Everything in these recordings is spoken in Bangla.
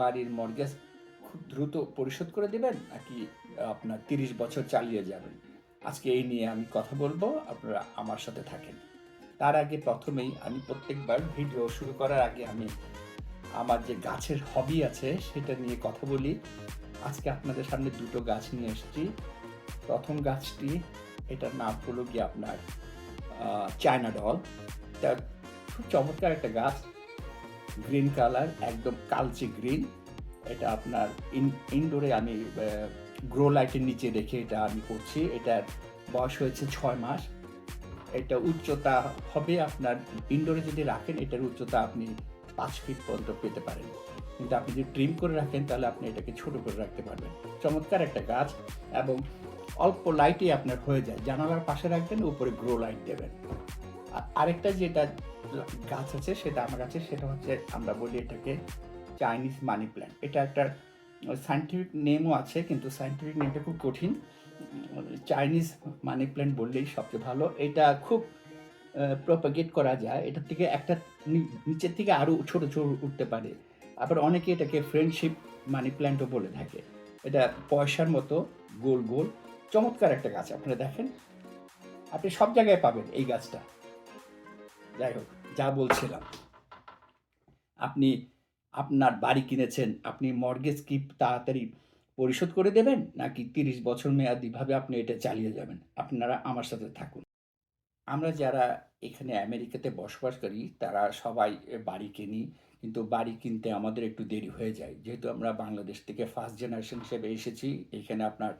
বাড়ির মর্গেজ খুব দ্রুত পরিশোধ করে দেবেন, নাকি আপনার তিরিশ বছর চালিয়ে যাবেন? আজকে এই নিয়ে আমি কথা বলব, আপনারা আমার সাথে থাকেন। তার আগে প্রথমেই আমি প্রত্যেকবার ভিডিও শুরু করার আগে আমি আমার যে গাছের হবি আছে, সেটা নিয়ে কথা বলি। আজকে আপনাদের সামনে দুটো গাছ নিয়ে এসেছি। প্রথম গাছটি, এটার নাম হলো গিয়ে আপনার চায়না ডল এটা খুব চমৎকার একটা গাছ। গ্রিন কালার, একদম কালচে গ্রিন। এটা আপনার ইনডোরে আমি গ্রো লাইটের নিচে রেখে এটা আমি করছি। এটার বয়স হয়েছে ছয় মাস। এটা উচ্চতা হবে আপনার ইনডোরে যদি রাখেন, এটার উচ্চতা আপনি পাঁচ ফিট পর্যন্ত পেতে পারেন। কিন্তু আপনি যদি ট্রিম করে রাখেন, তাহলে আপনি এটাকে ছোট করে রাখতে পারবেন। চমৎকার একটা গাছ এবং অল্প লাইটে আপনার হয়ে যায়। জানালার পাশে রাখবেন, উপরে গ্রো লাইট দেবেন। আর আরেকটা যেটা গাছ আছে, সেটা আমার কাছে, সেটা হচ্ছে আমরা বলি এটাকে চাইনিজ মানি প্ল্যান্ট এটা একটা সায়েন্টিফিক নেমও আছে, কিন্তু সায়েন্টিফিক নেমটা খুব কঠিন। চাইনিজ মানি প্ল্যান্ট বললেই সবচেয়ে ভালো। এটা খুব প্রপাগেট করা যায়। এটার থেকে একটা নিচের থেকে আরও ছোট ছোট উঠতে পারে। আবার অনেকে এটাকে ফ্রেন্ডশিপ মানি প্ল্যান্টও বলে থাকে। এটা পয়সার মতো, গোল গোল, চমৎকার একটা গাছ। আপনারা দেখেন, আপনি সব জায়গায় পাবেন এই গাছটা। যাই হোক। যা বলছিলাম। আপনি আপনার বাড়ি কিনেছেন, আপনি মর্গেজ কি তাড়াতাড়ি পরিশোধ করে দেবেন, নাকি তিরিশ বছর মেয়াদিভাবে আপনি এটা চালিয়ে যাবেন? আপনারা আমার সাথে থাকুন। আমরা যারা এখানে আমেরিকাতে বসবাস করি, তারা সবাই বাড়ি কিনি, কিন্তু বাড়ি কিনতে আমাদের একটু দেরি হয়ে যায়। যেহেতু আমরা বাংলাদেশ থেকে ফার্স্ট জেনারেশন হিসেবে এসেছি, এখানে আপনার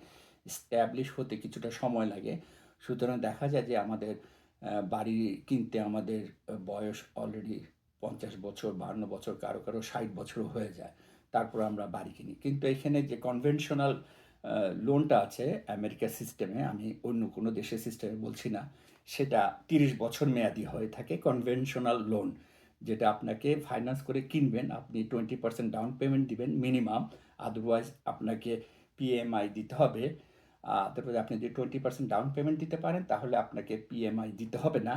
স্ট্যাবলিশ হতে কিছুটা সময় লাগে। সুতরাং দেখা যায় যে আমাদের বাড়ি কিনতে আমাদের বয়স অলরেডি পঞ্চাশ বছর বান্ন বছর, কারও কারও ষাট বছরও হয়ে যায়। তারপর আমরা বাড়ি কিনি। কিন্তু এখানে যে কনভেনশনাল লোনটা আছে আমেরিকার সিস্টেমে আমি অন্য কোনো দেশের সিস্টেমে বলছি না, সেটা তিরিশ বছর মেয়াদি হয়ে থাকে কনভেনশনাল লোন যেটা আপনাকে ফাইন্যান্স করে কিনবেন। আপনি টোয়েন্টি পার্সেন্ট ডাউন পেমেন্ট দিবেন মিনিমাম আদারওয়াইজ আপনাকে পিএমআই দিতে হবে। তারপরে আপনি যদি টোয়েন্টি পার্সেন্ট ডাউন পেমেন্ট দিতে পারেন, তাহলে আপনাকে পিএমআই দিতে হবে না।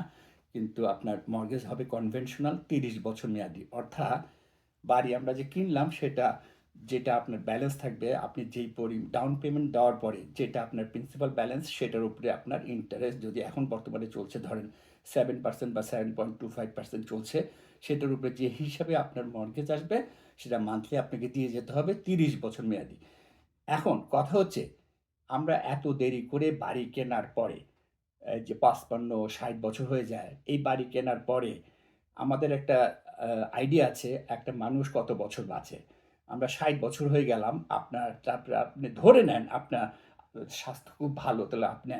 কিন্তু আপনার মর্গেজ হবে কনভেনশনাল তিরিশ বছর মেয়াদি। অর্থাৎ বাড়ি আমরা যে কিনলাম, সেটা যেটা আপনার ব্যালেন্স থাকবে, আপনি যেই পরি ডাউন পেমেন্ট দেওয়ার পরে যেটা আপনার প্রিন্সিপাল ব্যালেন্স সেটার উপরে আপনার ইন্টারেস্ট যদি এখন বর্তমানে চলছে, ধরেন সেভেন পার্সেন্ট বা seven point two five percent চলছে, সেটার উপরে যে হিসাবে আপনার মর্গেজ আসবে, সেটা মান্থলি আপনাকে দিয়ে যেতে হবে তিরিশ বছর মেয়াদি। এখন কথা হচ্ছে আমরা এত দেরি করে বাড়ি কেনার পরে যে পাঁচপান্ন ষাট বছর হয়ে যায়, এই বাড়ি কেনার পরে আমাদের একটা আইডিয়া আছে, একটা মানুষ কত বছর বাঁচে। আমরা ষাট বছর হয়ে গেলাম, আপনার, তারপরে আপনি ধরে নেন আপনার স্বাস্থ্য খুব ভালো, তাহলে আপনি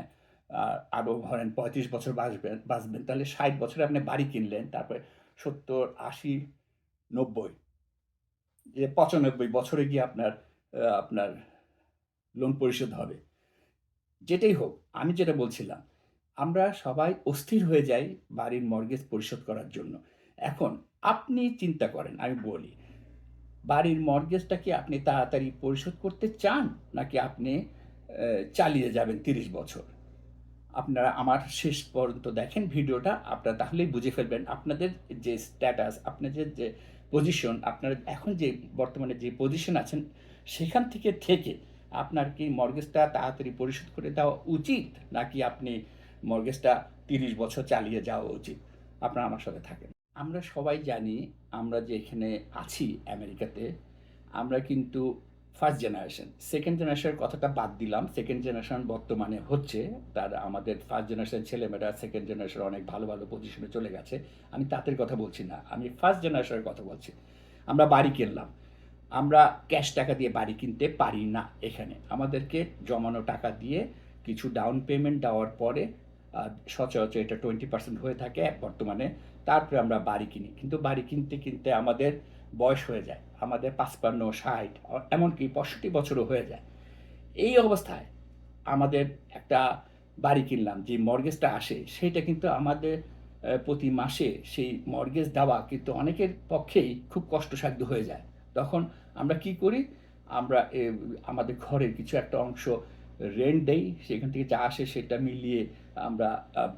আরও ধরেন পঁয়ত্রিশ বছর বাঁচবেন বাঁচবেন, তাহলে ষাট বছরে আপনি বাড়ি কিনলেন, তারপরে সত্তর, আশি, নব্বই, যে পঁচানব্বই বছরে গিয়ে আপনার আপনার লোন পরিশোধ হবে। যেটাই হোক, আমি যেটা বলছিলাম, আমরা সবাই অস্থির হয়ে যাই বাড়ির মর্গেজ পরিশোধ করার জন্য। এখন আপনি চিন্তা করেন, আমি বলি, বাড়ির মর্গেজটা কি আপনি তাড়াতাড়ি পরিশোধ করতে চান, নাকি আপনি চালিয়ে যাবেন তিরিশ বছর? আপনারা আমার শেষ পর্যন্ত দেখেন ভিডিওটা, আপনারা তাহলেই বুঝে ফেলবেন আপনাদের যে স্ট্যাটাস আপনাদের যে পজিশন আপনারা এখন যে বর্তমানে যে পজিশন আছেন, সেখান থেকে থেকে আপনার কি মর্গেজটা তাড়াতাড়ি পরিশোধ করে দেওয়া উচিত, নাকি আপনি মর্গেজটা তিরিশ বছর চালিয়ে যাওয়া উচিত? আপনারা আমার সাথে থাকেন। আমরা সবাই জানি, আমরা যে এখানে আছি আমেরিকাতে, আমরা কিন্তু ফার্স্ট জেনারেশন সেকেন্ড জেনারেশনের কথাটা বাদ দিলাম। সেকেন্ড জেনারেশন বর্তমানে হচ্ছে, তার আমাদের ফার্স্ট জেনারেশন ছেলেমেয়েরা সেকেন্ড জেনারেশন অনেক ভালো ভালো পজিশনে চলে গেছে। আমি তাদের কথা বলছি না, আমি ফার্স্ট জেনারেশনের কথা বলছি। আমরা বাড়ি কিনলাম। আমরা ক্যাশ টাকা দিয়ে বাড়ি কিনতে পারি না এখানে। আমাদেরকে জমানো টাকা দিয়ে কিছু ডাউন পেমেন্ট দেওয়ার পরে সচরাচর এটা টোয়েন্টি পার্সেন্ট হয়ে থাকে বর্তমানে। তারপরে আমরা বাড়ি কিনি। কিন্তু বাড়ি কিনতে কিনতে আমাদের বয়স হয়ে যায়। আমাদের পাঁচপান্ন, ষাট, এমনকি পঁয়ষট্টি বছরও হয়ে যায়। এই অবস্থায় আমাদের একটা বাড়ি কিনলাম, যে মর্গেজটা আসে সেইটা কিন্তু আমাদের প্রতি মাসে সেই মর্গেজ দেওয়া কিন্তু অনেকের পক্ষেই খুব কষ্টসাধ্য হয়ে যায়। তখন আমরা কি করি? আমরা আমাদের ঘরের কিছু একটা অংশ রেন্ট দেই, সেখান থেকে যা আসে সেটা মিলিয়ে আমরা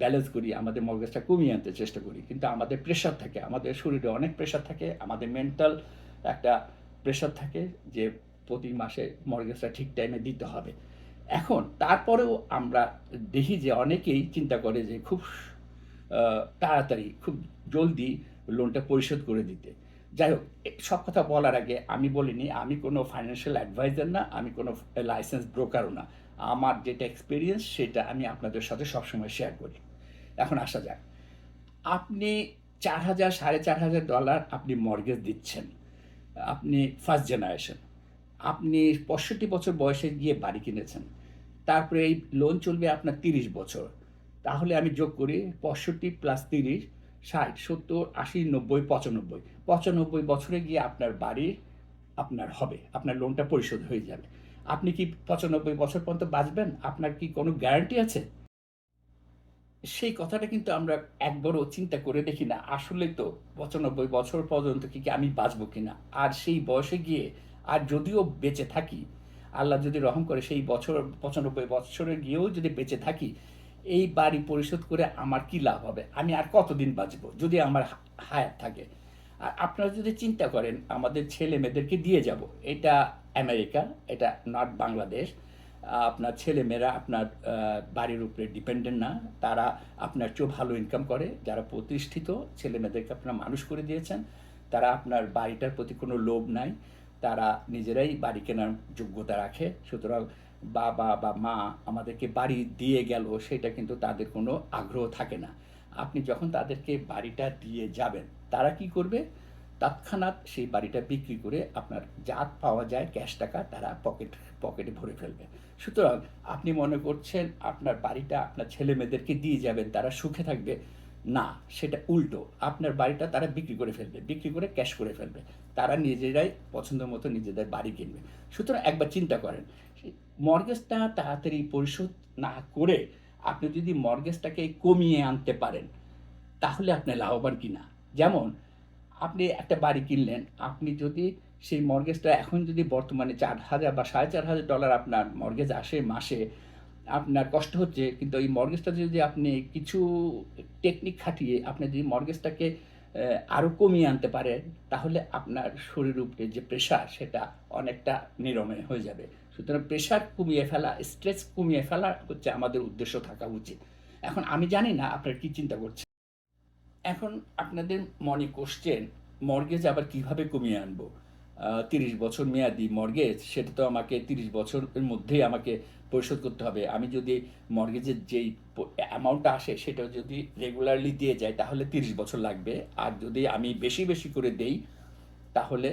ব্যালেন্স করি, আমাদের মর্গেজটা কমিয়ে আনতে চেষ্টা করি। কিন্তু আমাদের প্রেশার থাকে, আমাদের শরীরে অনেক প্রেশার থাকে, আমাদের মেন্টাল একটা প্রেশার থাকে যে প্রতি মাসে মর্গেজটা ঠিক টাইমে দিতে হবে। এখন তারপরেও আমরা দেখি যে অনেকেই চিন্তা করে যে খুব তাড়াতাড়ি, খুব জলদি লোনটা পরিশোধ করে দিতে। যাই হোক সব কথা বলার আগে আমি বলিনি, আমি কোনো ফাইন্যান্সিয়াল অ্যাডভাইজার না, আমি কোনো লাইসেন্স ব্রোকারও না। আমার যেটা এক্সপিরিয়েন্স সেটা আমি আপনাদের সাথে সবসময় শেয়ার করি। এখন আসা যাক। আপনি চার হাজার, সাড়ে চার হাজার ডলার আপনি মর্গেজ দিচ্ছেন। আপনি ফার্স্ট জেনারেশন আপনি পঁয়ষট্টি বছর বয়সে গিয়ে বাড়ি কিনেছেন। তারপরে এই লোন চলবে আপনার তিরিশ বছর। তাহলে আমি যোগ করি পঁয়ষট্টি প্লাস তিরিশ ষাট, সত্তর, আশি, নব্বই, পঁচানব্বই। পঁচানব্বই বছরে গিয়ে আপনার বাড়ি আপনার হবে, আপনার লোনটা পরিশোধ হয়ে যাবে। আপনি কি পঁচানব্বই বছর পর্যন্ত বাঁচবেন? আপনার কি কোনো গ্যারান্টি আছে? সেই কথাটা কিন্তু আমরা একবারও চিন্তা করে দেখি না। আসলে তো পঁচানব্বই বছর পর্যন্ত কি কি আমি বাঁচবো কিনা? আর সেই বয়সে গিয়ে, আর যদিও বেঁচে থাকি, আল্লাহ যদি রহম করে সেই বছর, পঁচানব্বই বছরে গিয়েও যদি বেঁচে থাকি এই বাড়ি পরিশোধ করে আমার কি লাভ হবে? আমি আর কতদিন বাঁচবো যদি আমার হা- হায়াত থাকে? আর আপনারা যদি চিন্তা করেন, আমাদের ছেলে মেয়েদেরকে দিয়ে যাব। এটা আমেরিকা, এটা নট বাংলাদেশ। আপনার ছেলেমেয়েরা আপনার বাড়ির উপরে ডিপেন্ডেন্ট না। তারা আপনার চেয়েও ভালো ইনকাম করে। যারা প্রতিষ্ঠিত ছেলেমেয়েদেরকে আপনারা মানুষ করে দিয়েছেন। তারা আপনার বাড়িটার প্রতি কোনো লোভ নাই। তারা নিজেরাই বাড়ি কেনার যোগ্যতা রাখে। সুতরাং বাবা বা মা আমাদেরকে বাড়ি দিয়ে গেল, সেটা কিন্তু তাদের কোনো আগ্রহ থাকে না। আপনি যখন তাদেরকে বাড়িটা দিয়ে যাবেন, তারা কি করবে? তৎক্ষণাৎ সেই বাড়িটা বিক্রি করে আপনার যা পাওয়া যায়, ক্যাশ টাকা তারা পকেট, পকেটে ভরে ফেলবে। সুতরাং আপনি মনে করছেন আপনার বাড়িটা আপনার ছেলে মেয়েদেরকে দিয়ে যাবেন, তারা সুখে থাকবে? না, সেটা উল্টো। আপনার বাড়িটা তারা বিক্রি করে ফেলবে, বিক্রি করে ক্যাশ করে ফেলবে। তারা নিজেরাই পছন্দ মতো নিজেদের বাড়ি কিনবে। সুতরাং একবার চিন্তা করেন মর্গেজটা তাড়াতাড়ি পরিশোধ না করে আপনি যদি মর্গেজটাকে কমিয়ে আনতে পারেন, তাহলে আপনি লাভবান কিনা? যেমন, আপনি একটা বাড়ি কিনলেন, আপনি যদি সেই মর্গেজটা এখন যদি বর্তমানে চার হাজার বা সাড়ে চার হাজার ডলার আপনার মর্গেজ আসে মাসে, আপনার কষ্ট হচ্ছে, কিন্তু এই মর্গেজটা যদি আপনি কিছু টেকনিক খাটিয়ে আপনি যদি মর্গেজটাকে আরও কমিয়ে আনতে পারেন, তাহলে আপনার শরীর উপরে যে প্রেশার সেটা অনেকটা নিরময় হয়ে যাবে। সুতরাং প্রেশার কমিয়ে ফেলা স্ট্রেস কমিয়ে ফেলা হচ্ছে আমাদের উদ্দেশ্য থাকা উচিত। এখন আমি জানি না আপনারা কি চিন্তা করছেন। এখন আপনাদের মনে কোশ্চেন মর্গেজ আবার কীভাবে কমিয়ে আনব? তিরিশ বছর মেয়াদি মর্গেজ সেটা তো আমাকে তিরিশ বছরের মধ্যেই আমাকে পরিশোধ করতে হবে। আমি যদি মর্গেজের যেই অ্যামাউন্টটা আসে, সেটা যদি রেগুলারলি দিয়ে যায় তাহলে তিরিশ বছর লাগবে। আর যদি আমি বেশি বেশি করে দেই, তাহলে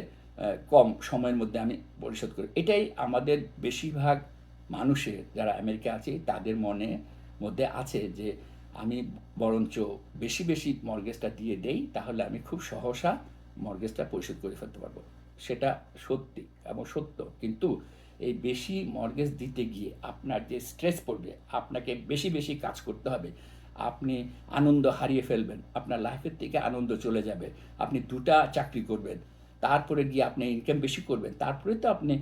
কম সময়ের মধ্যে আমি পরিশোধ করি। এটাই আমাদের বেশিরভাগ মানুষের যারা আমেরিকা আছে, তাদের মনে মধ্যে আছে যে, আমি বরঞ্চ বেশি বেশি মর্গেজটা দিয়ে দেই, তাহলে আমি খুব সহসা মর্গেজটা পরিশোধ করে ফেলতে পারব। সেটা সত্যি এবং সত্য। কিন্তু এই বেশি মর্গেজ দিতে গিয়ে আপনার যে স্ট্রেস পড়বে, আপনাকে বেশি বেশি কাজ করতে হবে। আপনি আনন্দ হারিয়ে ফেলবেন, আপনার লাইফের থেকে আনন্দ চলে যাবে। আপনি দুটা চাকরি করবেন তারপরে গিয়ে আপনি ইনকাম বেশি করবেন, তারপরে তো আপনি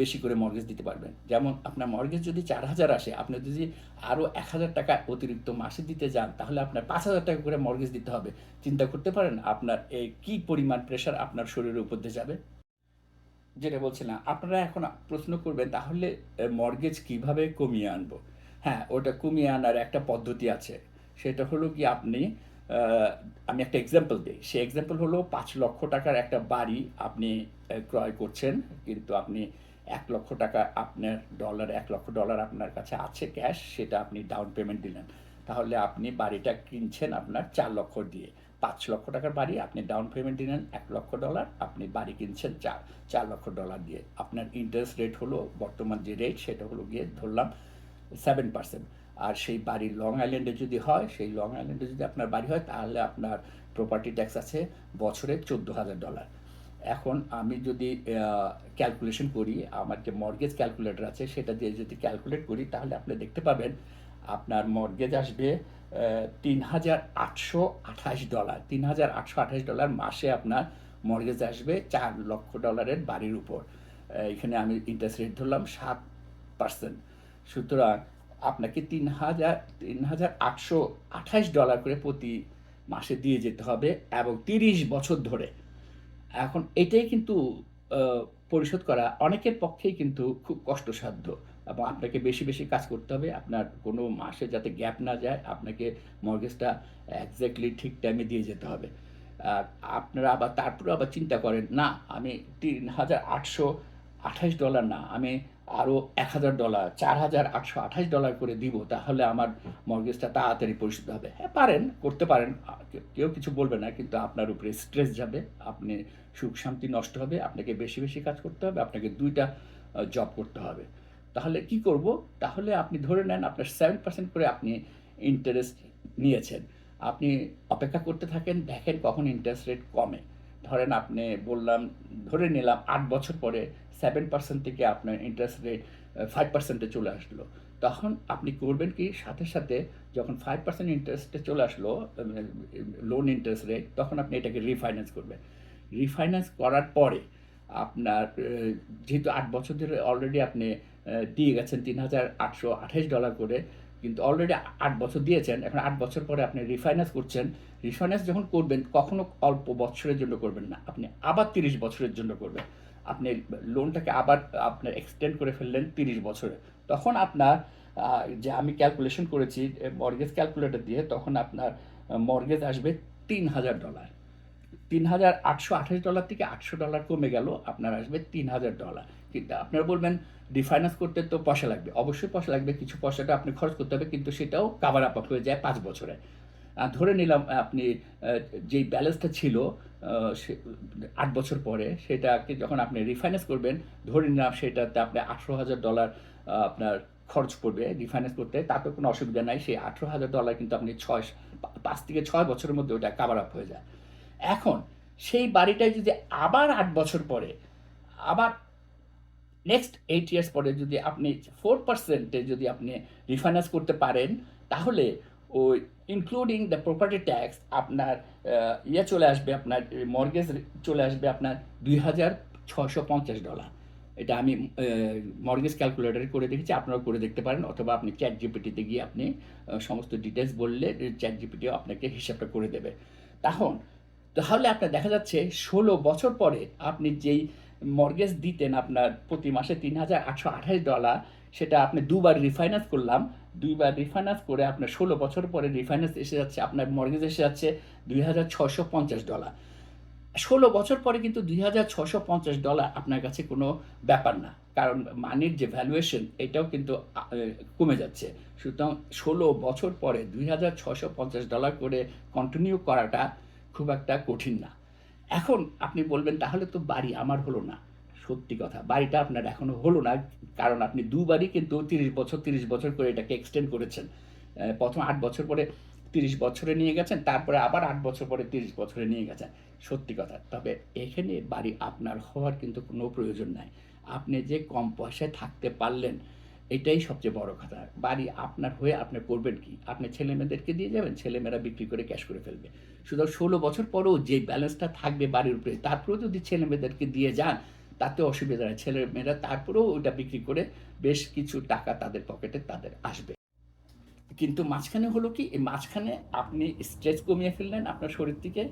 বেশি করে মর্গেজ দিতে পারবেন। যেমন আপনার মর্গেজ যদি চার হাজার আসে, আপনি যদি আরও এক হাজার টাকা অতিরিক্ত মাসে দিতে যান, তাহলে আপনার পাঁচ হাজার টাকা করে মর্গেজ দিতে হবে। চিন্তা করতে পারেন আপনার এই কী পরিমাণ প্রেশার আপনার শরীরের উপর দিয়ে যাবে? যেটা বলছিলাম, আপনারা এখন প্রশ্ন করবেন, তাহলে মর্গেজ কীভাবে কমিয়ে আনব? হ্যাঁ ওটা কমিয়ে আনার একটা পদ্ধতি আছে। সেটা হলো কি আপনি আমি একটা এক্সাম্পল দিই। সেই এক্সাম্পল হলো পাঁচ লক্ষ টাকার একটা বাড়ি আপনি ক্রয় করছেন, কিন্তু আপনি এক লক্ষ টাকা আপনার ডলার এক লক্ষ ডলার আপনার কাছে আছে ক্যাশ সেটা আপনি ডাউন পেমেন্ট দিলেন। তাহলে আপনি বাড়িটা কিনছেন আপনার চার লক্ষ দিয়ে। পাঁচ লক্ষ টাকার বাড়ি আপনি ডাউন পেমেন্ট দিলেন, এক লক্ষ ডলার আপনি বাড়ি কিনছেন চার চার লক্ষ ডলার দিয়ে। আপনার ইন্টারেস্ট রেট হলো, বর্তমান যে রেট সেটা হলো গিয়ে ধরলাম সেভেন পার্সেন্ট আর সেই বাড়ি লং আইল্যান্ডে যদি হয়, সেই লং আইল্যান্ডে যদি আপনার বাড়ি হয়, তাহলে আপনার প্রপার্টি ট্যাক্স আছে বছরে চোদ্দ হাজার ডলার এখন আমি যদি ক্যালকুলেশন করি, আমার যে মর্গেজ ক্যালকুলেটর আছে, সেটা দিয়ে যদি ক্যালকুলেট করি, তাহলে আপনি দেখতে পাবেন আপনার মর্গেজ আসবে তিন হাজার আটশো আঠাশ ডলার তিন হাজার আটশো আঠাশ ডলার মাসে আপনার মর্গেজ আসবে চার লক্ষ ডলারের বাড়ির উপর। এখানে আমি ইন্টারেস্ট রেট ধরলাম সাত পার্সেন্ট সুতরাং আপনাকে তিন হাজার তিন হাজার আটশো আঠাশ ডলার করে প্রতি মাসে দিয়ে যেতে হবে এবং তিরিশ বছর ধরে। এখন এটাই কিন্তু পরিশোধ করা অনেকের পক্ষেই কিন্তু খুব কষ্টসাধ্য এবং আপনাকে বেশি বেশি কাজ করতে হবে। আপনার কোনো মাসে যাতে গ্যাপ না যায়, আপনাকে মর্গেজটা একজ্যাক্টলি ঠিক টাইমে দিয়ে যেতে হবে। আপনারা আবার তারপরে আবার চিন্তা করেন, না, আমি তিন হাজার আটশো আঠাশ ডলার না, আমি আরও এক হাজার ডলার চার হাজার আটশো আঠাশ ডলার করে দিব, তাহলে আমার মর্গেজটা তাড়াতাড়ি পরিশোধ হবে। হ্যাঁ পারেন, করতে পারেন। কেউ- কিছু বলবে না, কিন্তু আপনার উপরে স্ট্রেস যাবে, আপনি সুখ শান্তি নষ্ট হবে, আপনাকে বেশি বেশি কাজ করতে হবে, আপনাকে দুইটা জব করতে হবে। তাহলে কি করব? তাহলে আপনি ধরে নেন, আপনার সেভেন পার্সেন্ট করে আপনি ইন্টারেস্ট নিয়েছেন। আপনি অপেক্ষা করতে থাকেন, দেখেন কখন ইন্টারেস্ট রেট কমে। ধরেন আপনি বললাম, ধরে নিলাম আট বছর পরে সেভেন পার্সেন্ট থেকে আপনার ইন্টারেস্ট রেট ফাইভ পার্সেন্টে চলে আসলো। তখন আপনি করবেন কি? সাথে সাথে যখন ফাইভ পার্সেন্ট ইন্টারেস্টে চলে আসলো লোন ইন্টারেস্ট রেট তখন আপনি এটাকে রিফাইন্যান্স করবেন। রিফাইন্যান্স করার পরে আপনার যেহেতু আট বছর ধরে অলরেডি আপনি দিয়ে গেছেন তিন হাজার আটশো আঠাশ ডলার করে, কিন্তু অলরেডি আট বছর দিয়েছেন, এখন আট বছর পরে আপনি রিফাইন্যান্স করছেন রিফাইন্যান্স যখন করবেন, কখনো অল্প বছরের জন্য করবেন না। আপনি আবার তিরিশ বছরের জন্য করবেন। আপনি লোনটাকে আবার, আপনার এক্সটেন্ড করে ফেললেন তিরিশ বছরে। তখন আপনার যে আমি ক্যালকুলেশন করেছি মর্গেজ ক্যালকুলেটর দিয়ে, তখন আপনার মর্গেজ আসবে তিন হাজার ডলার তিন হাজার আটশো আঠাশ ডলার থেকে আটশো ডলার কমে গেল, আপনার আসবে তিন হাজার ডলার কিন্তু আপনারা বলবেন রিফাইন্যান্স করতে তো পয়সা লাগবে। অবশ্যই পয়সা লাগবে, কিছু পয়সাটা আপনি খরচ করতে হবে, কিন্তু সেটাও কাভার আপ হয়ে যায় পাঁচ বছরে। ধরে নিলাম আপনি যেই ব্যালেন্সটা ছিল আট বছর পরে, সেটাকে যখন আপনি রিফাইন্যান্স করবেন, ধরে নিলাম সেটাতে আপনি আঠেরো হাজার ডলার আপনার খরচ পড়বে রিফাইন্যান্স করতে তাতে কোনো অসুবিধা নাই, সেই আঠেরো হাজার ডলার কিন্তু আপনি ছয়, পাঁচ থেকে ছয় বছরের মধ্যে ওটা কাভার আপ হয়ে যায়। এখন, সেই বাড়িটাই যদি আবার আট বছর পরে, আবার নেক্সট এইট ইয়ার্স পরে যদি আপনি ফোর পার্সেন্টে যদি আপনি রিফাইন্যান্স করতে পারেন, তাহলে ওই ইনক্লুডিং দ্য প্রপার্টি ট্যাক্স আপনার ইয়ে চলে আসবে, আপনার মর্গেজ চলে আসবে আপনার দুই হাজার ছশো পঞ্চাশ ডলার এটা আমি মর্গেজ ক্যালকুলেটরে করে দেখেছি, আপনারাও করে দেখতে পারেন, অথবা আপনি চ্যাট জিপিটিতে গিয়ে আপনি সমস্ত ডিটেলস বললে চ্যাট জিপিটিও আপনাকে হিসাবটা করে দেবে। তখন, তাহলে আপনার দেখা যাচ্ছে ষোলো বছর পরে আপনি যেই মর্গেজ দিতেন আপনার প্রতি মাসে তিন হাজার আটশো আঠাশ ডলার সেটা আপনি দুবার রিফাইন্যান্স করলাম, দুইবার রিফাইন্যান্স করে আপনার ষোলো বছর পরে রিফাইন্যান্স এসে যাচ্ছে, আপনার মর্গেজ এসে যাচ্ছে দুই হাজার ছশো পঞ্চাশ ডলার ষোলো বছর পরে কিন্তু দুই হাজার ছশো পঞ্চাশ ডলার আপনার কাছে কোনো ব্যাপার না, কারণ মানির যে ভ্যালুয়েশন এটাও কিন্তু কমে যাচ্ছে। সুতরাং ষোলো বছর পরে দুই হাজার ছশো পঞ্চাশ ডলার করে কন্টিনিউ করাটা খুব একটা কঠিন না। এখন আপনি বলবেন, তাহলে তো বাড়ি আমার হলো না। সত্যি কথা। বাড়িটা আপনার এখনও হলো না, কারণ আপনি দুবারই কিন্তু তিরিশ বছর তিরিশ বছর করে এটাকে এক্সটেন্ড করেছেন। প্রথম আট বছর পরে তিরিশ বছরে নিয়ে গেছেন, তারপরে আবার আট বছর পরে তিরিশ বছরে নিয়ে গেছেন। সত্যি কথা। তবে এখানে বাড়ি আপনার হওয়ার কিন্তু কোনো প্রয়োজন নাই। আপনি যে কম পয়সায় থাকতে পারলেন, এটাই সবচেয়ে বড় কথা। বাড়ি আপনার হয়ে আপনি করবেন কি? আপনি ছেলে মেয়েদেরকে দিয়ে যাবেন, ছেলেমেয়েরা বিক্রি করে ক্যাশ করে ফেলবে। শুধু ষোলো বছর পরেও যে ব্যালেন্সটা থাকবে বাড়ির উপরে, তারপরেও যদি ছেলে মেয়েদেরকে দিয়ে যান তাতে অসুবিধা নেই। ছেলে মেয়েরা তারপরেও ওটা বিক্রি করে বেশ কিছু টাকা তাদের পকেটে তাদের আসবে। কিন্তু মাঝখানে হলো কি, এই মাঝখানে আপনি স্ট্রেস কমিয়ে ফেললেন আপনার শরীর থেকে,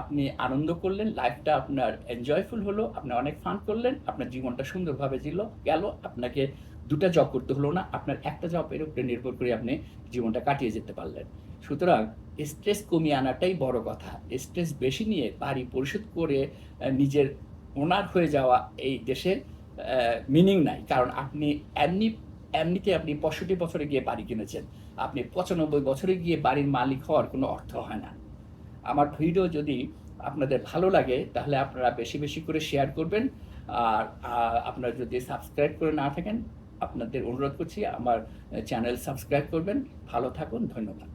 আপনি আনন্দ করলেন, লাইফটা আপনার এনজয়ফুল হলো, আপনি অনেক ফান করলেন, আপনার জীবনটা সুন্দরভাবে ছিল গেল, আপনাকে দুটা জব করতে হলো না, আপনার একটা জবের উপরে নির্ভর করে আপনি জীবনটা কাটিয়ে যেতে পারলেন। সুতরাং স্ট্রেস কমিয়ে আনাটাই বড় কথা। স্ট্রেস বেশি নিয়ে বাড়ি পরিশোধ করে নিজের ওনার হয়ে যাওয়া এই দেশে মিনিং নাই। কারণ আপনি এমনি, এমনিতে আপনি পঁয়ষট্টি বছরে গিয়ে বাড়ি কিনেছেন। আপনি পঁচানব্বই বছরে গিয়ে বাড়ির মালিক হওয়ার কোনো অর্থ হয় না। আমার ভিডিও যদি আপনাদের ভালো লাগে, তাহলে আপনারা বেশি বেশি করে শেয়ার করবেন। আর আপনারা যদি সাবস্ক্রাইব করে না থাকেন, আপনাদের অনুরোধ করছি, আমার চ্যানেল সাবস্ক্রাইব করবেন। ভালো থাকুন, ধন্যবাদ।